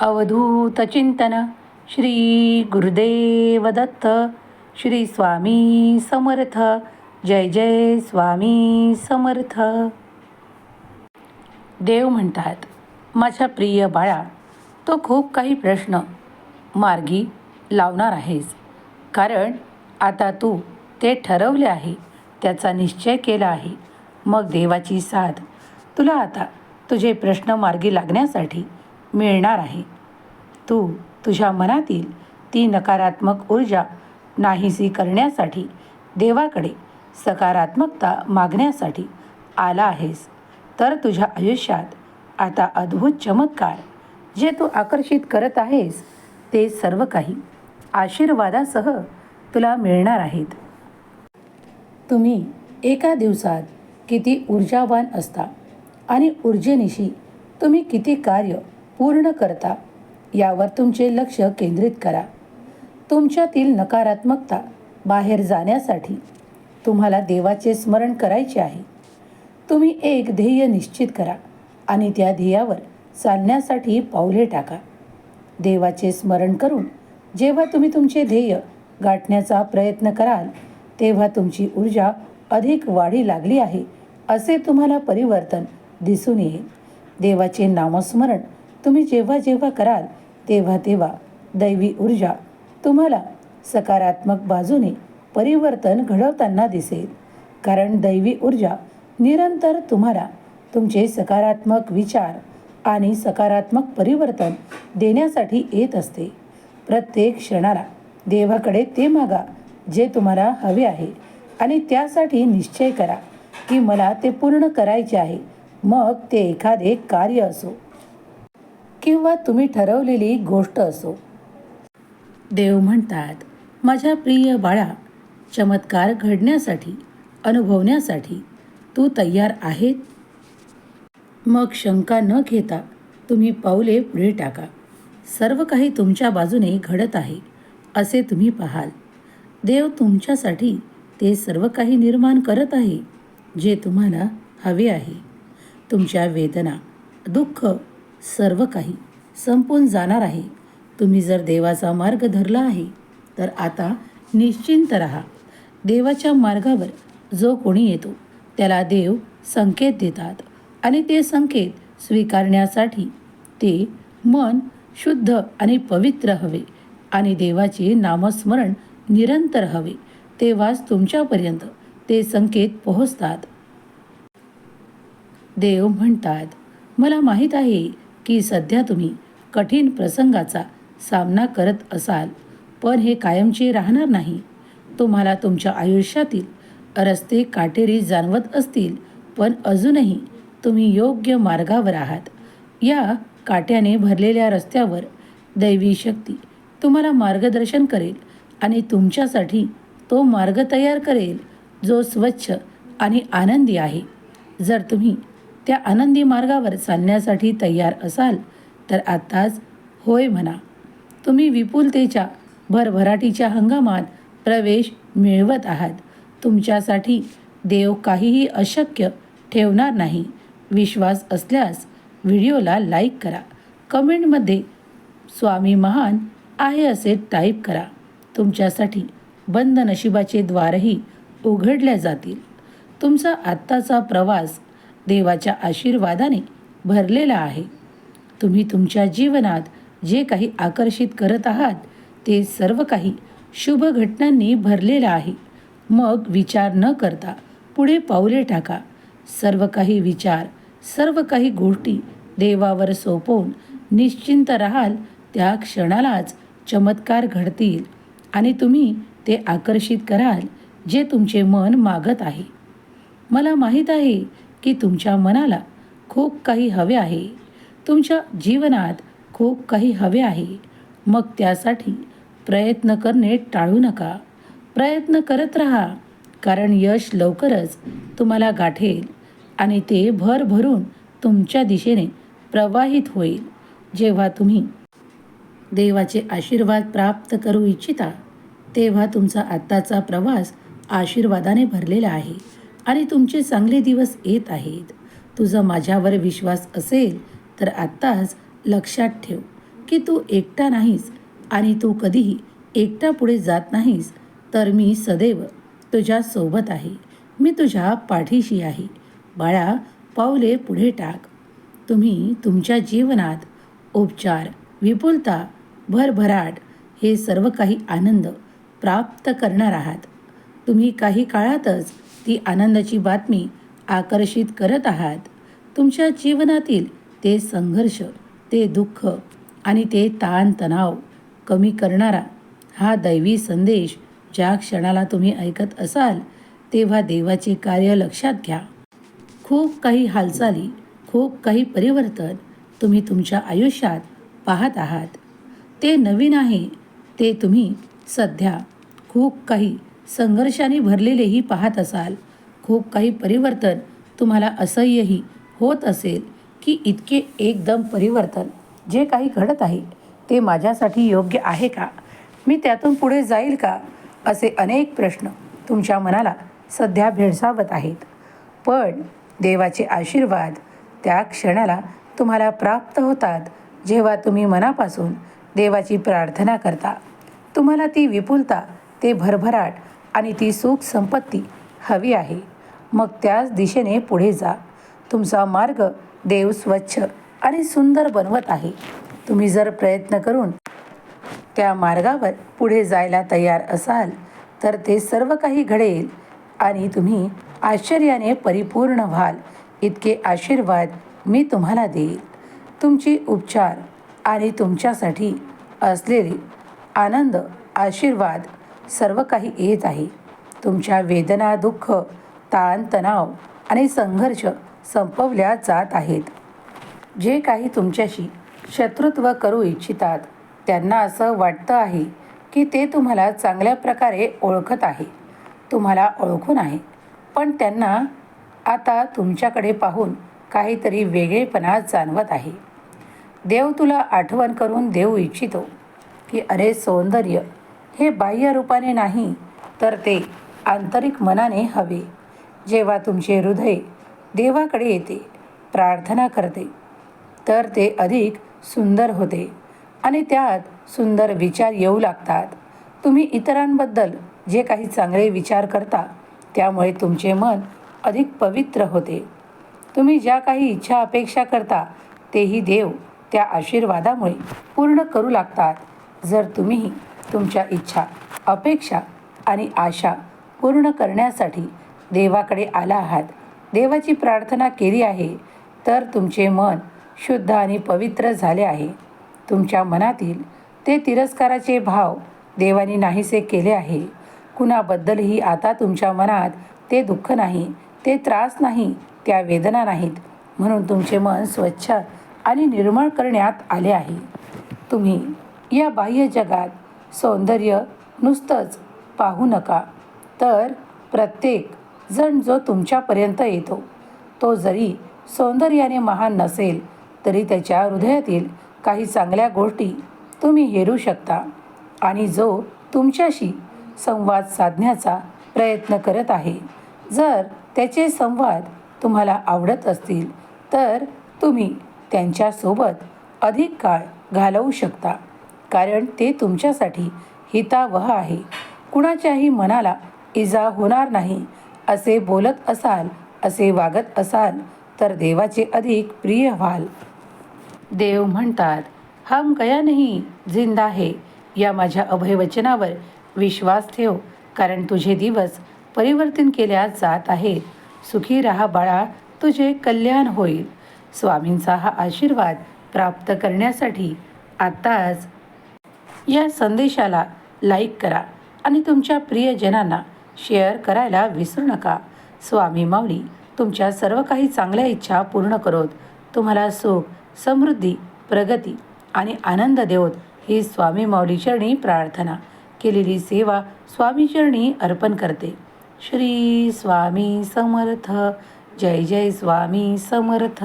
अवधूत चिंतन श्री गुरुदेव दत्त श्री स्वामी समर्थ जय जय स्वामी समर्थ. देव म्हणतात माझ्या प्रिय बाळा तो खूप काही प्रश्न मार्गी लावणार आहेस. कारण आता तू ते ठरवले आहे त्याचा निश्चय केला आहे. मग देवाची साथ. तुला आता तुझे प्रश्न मार्गी लागण्यासाठी मिळणार आहे. तू तुझ्या मनातील ती नकारात्मक ऊर्जा नाहीसी करण्यासाठी देवाकडे सकारात्मकता मागण्यासाठी आला आहेस तर तुझ्या आयुष्यात आता अद्भुत चमत्कार जे तू आकर्षित करत आहेस ते सर्व काही आशीर्वादासह तुला मिळणार आहेत. तुम्ही एका दिवसात किती ऊर्जावान असता आणि ऊर्जेनिशी तुम्ही किती कार्य पूर्ण करता यावर तुमचे लक्ष केंद्रित करा. तुमच्यातील नकारात्मकता बाहेर जाण्यासाठी तुम्हाला देवाचे स्मरण करायचे आहे. तुम्ही एक ध्येय निश्चित करा आणि त्या ध्येयावर चालण्यासाठी पावले टाका. देवाचे स्मरण करून जेव्हा तुम्ही तुमचे ध्येय गाठण्याचा प्रयत्न कराल तेव्हा तुमची ऊर्जा अधिक वाढी लागली आहे असे तुम्हाला परिवर्तन दिसून येईल. देवाचे नामस्मरण तुम्ही जेव्हा जेव्हा कराल तेव्हा तेव्हा दैवी ऊर्जा तुम्हाला सकारात्मक बाजूने परिवर्तन घडवताना दिसेल. कारण दैवी ऊर्जा निरंतर तुम्हाला तुमचे सकारात्मक विचार आणि सकारात्मक परिवर्तन देण्यासाठी येत असते. प्रत्येक क्षणाला देवाकडे ते मागा जे तुम्हाला हवे आहे आणि त्यासाठी निश्चय करा की मला ते पूर्ण करायचे आहे. मग ते एखादे कार्य असो. किंवा तुम्ही ठरवलेली गोष्ट असो. देव म्हणतात माझ्या प्रिय बाळा चमत्कार घडण्यासाठी अनुभवण्यासाठी तू तयार आहेत मग शंका न घेता तुम्ही पावले पुढे टाका. सर्व काही तुमच्या बाजूने घडत आहे असे तुम्ही पाहाल. देव तुमच्यासाठी ते सर्व काही निर्माण करत आहे जे तुम्हाला हवे आहे. तुमच्या वेदना दुःख सर्व काही संपून जाणार आहे. तुम्ही जर देवाचा मार्ग धरला आहे तर आता निश्चिंत राहा. देवाच्या मार्गावर जो कोणी येतो त्याला देव संकेत देतात आणि ते संकेत स्वीकारण्यासाठी ते मन शुद्ध आणि पवित्र हवे आणि देवाचे नामस्मरण निरंतर हवे. तेव्हाच तुमच्यापर्यंत ते संकेत पोहोचतात. देव म्हणतात मला माहीत आहे की सध्या तुम्ही कठीण प्रसंगाचा सामना करत असाल. पण हे कायमचे राहणार नाही. तुम्हाला तुमच्या आयुष्यातील रस्ते काटेरी जाणवत असतील पण अजूनही तुम्ही योग्य मार्गावर आहात. या काट्याने भरलेल्या रस्त्यावर दैवी शक्ती तुम्हाला मार्गदर्शन करेल आणि तुमच्यासाठी तो मार्ग तयार करेल जो स्वच्छ आणि आनंदी आहे. जर तुम्ही त्या आनंदी मार्गावर चालण्यासाठी तयार असाल तर आत्ताच होय म्हणा. तुम्ही विपुलतेच्या भरभराटीच्या हंगामात प्रवेश मिळवत आहात. तुमच्यासाठी देव काहीही अशक्य ठेवणार नाही. विश्वास असल्यास व्हिडिओला लाईक करा. कमेंटमध्ये स्वामी महान आहे असे टाईप करा. तुमच्यासाठी बंद नशिबाचे द्वारही उघडल्या जातील. तुमचा आत्ताचा प्रवास देवाच्या आशीर्वादाने भरलेला आहे. तुम्ही तुमच्या जीवनात जे काही आकर्षित करत आहात ते सर्व काही शुभ घटनांनी भरलेलं आहे. मग विचार न करता पुढे पावले टाका. सर्व काही विचार सर्व काही गोष्टी देवावर सोपवून निश्चिंत राहाल त्या क्षणालाच चमत्कार घडतील आणि तुम्ही ते आकर्षित कराल जे तुमचे मन मागत आहे. मला माहीत आहे की तुमच्या मनाला खूप काही हवे आहे. तुमच्या जीवनात खूप काही हवे आहे. मग त्यासाठी प्रयत्न करणे टाळू नका. प्रयत्न करत राहा कारण यश लवकरच तुम्हाला गाठेल आणि ते भर भरून तुमच्या दिशेने प्रवाहित होईल. जेव्हा तुम्ही देवाचे आशीर्वाद प्राप्त करू इच्छिता तेव्हा तुमचा आत्ताचा प्रवास आशीर्वादाने भरलेला आहे. आणि तुमचे चांगले दिवस येत आहेत. तुझा माझ्यावर विश्वास असेल तर आत्ताच लक्षात ठेव की तू एकटा नाहीस आणि तू कधीही एकटा पुढे जात नाहीस तर मी सदैव तुझ्यासोबत आहे. मी तुझ्या पाठीशी आहे. बाळा पावले पुढे टाक. तुम्ही तुमच्या जीवनात उपचार विपुलता भरभराट हे सर्व काही आनंद प्राप्त करणार आहात. तुम्ही काही काळातच ती आनंदाची बातमी आकर्षित करत आहात. तुमच्या जीवनातील ते संघर्ष ते दुःख आणि ते ताणतणाव कमी करणारा हा दैवी संदेश ज्या क्षणाला तुम्ही ऐकत असाल तेव्हा देवाचे कार्य लक्षात घ्या. खूप काही हालचाली खूप काही परिवर्तन तुम्ही तुमच्या आयुष्यात पाहत आहात. ते नवीन आहे ते तुम्ही सध्या खूप काही संघर्षाने भरलेलेही पाहत असाल. खूप काही परिवर्तन तुम्हाला असह्यही होत असेल की इतके एकदम परिवर्तन. जे काही घडत आहे ते माझ्यासाठी योग्य आहे का? मी त्यातून पुढे जाईल का? असे अनेक प्रश्न तुमच्या मनाला सध्या भेडसावत आहेत. पण देवाचे आशीर्वाद त्या क्षणाला तुम्हाला प्राप्त होतात जेव्हा तुम्ही मनापासून देवाची प्रार्थना करता. तुम्हाला ती विपुलता ते भरभराट आणि ती सुख संपत्ती हवी आहे. मग त्याच दिशेने पुढे जा. तुमचा मार्ग देव स्वच्छ आणि सुंदर बनवत आहे. तुम्ही जर प्रयत्न करून त्या मार्गावर पुढे जायला तयार असाल तर ते सर्व काही घडेल आणि तुम्ही आश्चर्याने परिपूर्ण व्हाल. इतके आशीर्वाद मी तुम्हाला देईल. तुमची उपचार आणि तुमच्यासाठी असलेली आनंद आशीर्वाद सर्व काही येत आहे. तुमच्या वेदना दुःख ताण तणाव आणि संघर्ष संपवल्या जात आहेत. जे काही तुमच्याशी शत्रुत्व करू इच्छितात त्यांना असं वाटतं आहे की ते तुम्हाला चांगल्या प्रकारे ओळखत आहे. तुम्हाला ओळखून आहे. पण त्यांना आता तुमच्याकडे पाहून काहीतरी वेगळेपणा जाणवत आहे. देव तुला आठवण करून देऊ इच्छितो की अरे सौंदर्य हे बाह्य रूपाने नाही तर ते आंतरिक मनाने हवे. जेव्हा तुमचे हृदय देवाकडे येते प्रार्थना करते तर ते अधिक सुंदर होते आणि त्यात सुंदर विचार येऊ लागतात. तुम्ही इतरांबद्दल जे काही चांगले विचार करता त्यामुळे तुमचे मन अधिक पवित्र होते. तुम्ही ज्या काही इच्छा अपेक्षा करता तेही देव त्या आशीर्वादामुळे पूर्ण करू लागतात. जर तुम्ही तुमच्या इच्छा अपेक्षा आणि आशा पूर्ण करण्यासाठी देवाकडे आला आहात. देवाची प्रार्थना केली आहे तर तुमचे मन शुद्ध आणि पवित्र झाले आहे. तुमच्या मनातील ते तिरस्काराचे भाव देवाने नाहीसे केले आहे. कुणाबद्दलही आता तुमच्या मनात ते दुःख नाही ते त्रास नाही त्या वेदना नाहीत म्हणून तुमचे मन स्वच्छ आणि निर्मळ करण्यात आले आहे. तुम्ही या बाह्य जगात सौंदर्य नुसतंच पाहू नका. तर प्रत्येक जण जो तुमच्यापर्यंत येतो तो जरी सौंदर्याने महान नसेल तरी त्याच्या हृदयातील काही चांगल्या गोष्टी तुम्ही हेरू शकता आणि जो तुमच्याशी संवाद साधण्याचा प्रयत्न करत आहे जर त्याचे संवाद तुम्हाला आवडत असतील तर तुम्ही त्यांच्यासोबत अधिक काळ घालवू शकता. कारण ते तुमच्यासाठी हितावह आहे. कुणाच्याही मनाला इजा होणार नाही. असे बोलत असाल असे वागत असाल तर देवाचे अधिक प्रिय व्हाल. देव म्हणतात हम गया नाही जिंदा आहे या माझ्या अभयवचनावर विश्वास ठेव कारण तुझे दिवस परिवर्तन केल्या जात आहेत. सुखी राहा बाळा तुझे कल्याण होईल. स्वामींचा हा आशीर्वाद प्राप्त करण्यासाठी आत्ताच या संदेशाला लाईक करा आणि तुमच्या प्रियजनांना शेअर करायला विसरू नका. स्वामी माऊली तुमच्या सर्व काही चांगल्या इच्छा पूर्ण करोत. तुम्हाला सुख समृद्धी प्रगती आणि आनंद देवत ही स्वामी माऊली चरणी प्रार्थना. केलेली सेवा स्वामी चरणी अर्पण करते. श्री स्वामी समर्थ. जय जय स्वामी समर्थ.